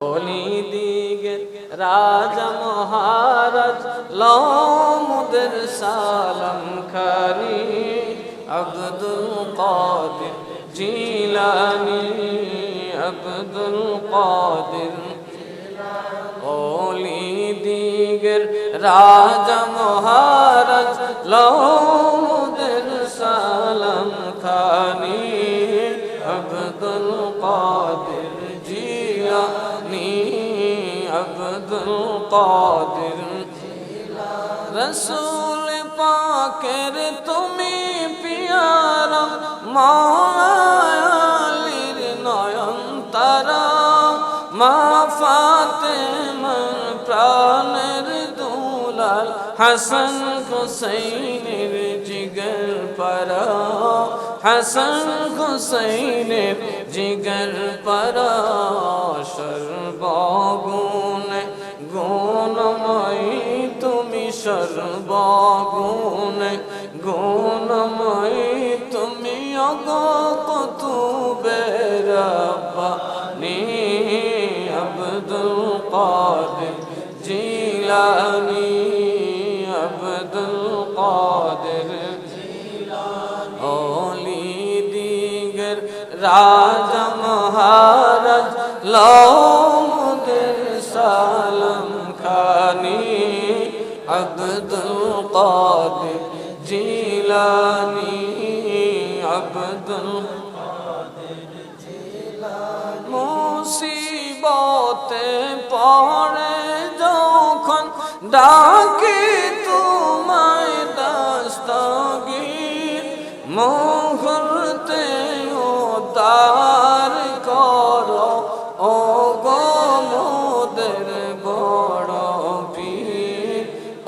বলি দিগে রাজা মহারাজ, লমুদের সালাম খানি, আব্দুল কাদের জিলানি, আব্দুল কাদের ওলি দিগের রাজা মহারাজ, লমুদের আব্দুল কাদের রসুল পাকের তুমি পিয়ারা মায়ালির নয়ন তারা মা ফাতেমার প্রাণের দুলাল হাসন জিগর পরা। হাসন হুসাইনের জিগর পরা। সর্বগুণ গুণময়ী তুমি সর্বগুণ গুণময়ী তুমি অগত বেরবানি আব্দুল কাদের জিলানি। রাজা মহারাজ লৌমদের সালাম খানি। আব্দুল কাদের জিলানি আব্দুল মুসিবতে পড়ে যখন ডাকি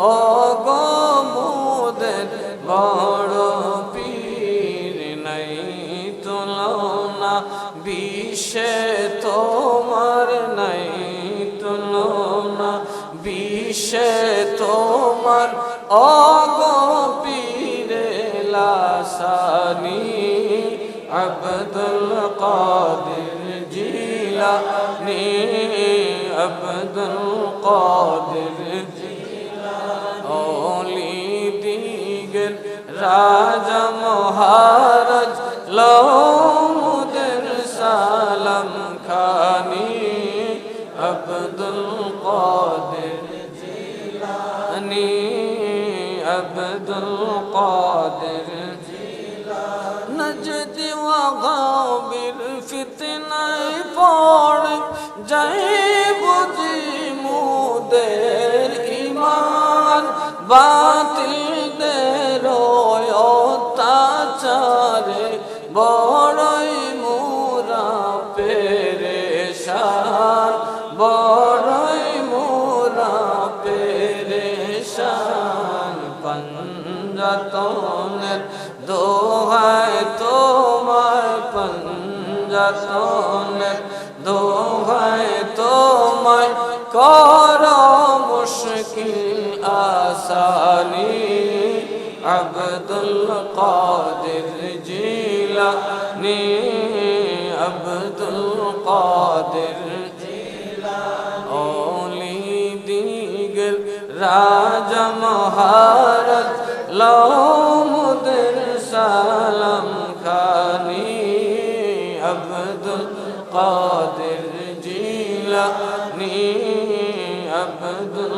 ও গো মোদের বড় পীর নাই তুলনা বিশ্বে তোমার নাই তুলনা বিশ্বে তোমার অগপীরে লাসানি, আব্দুল কাদের জিলানি, আব্দুল কাদের ওলি দিগর রাজা মহারাজ লৌমুদের সালাম খানি আব্দুল কাদের জিলানি, আব্দুল কাদের নজদ ওয়াগাবির ফিতনায় পড়ে যাই পঞ্জতনের দোহায় তোমায় পঞ্জতনের দোহায় তোমায় কর মুশকিল আসানি। আব্দুল কাদের জিলানি আব্দুল কাদের রাজা মহারাজ লৌমুদের সালাম খানি আব্দুল কাদের জিলানি আব্দুল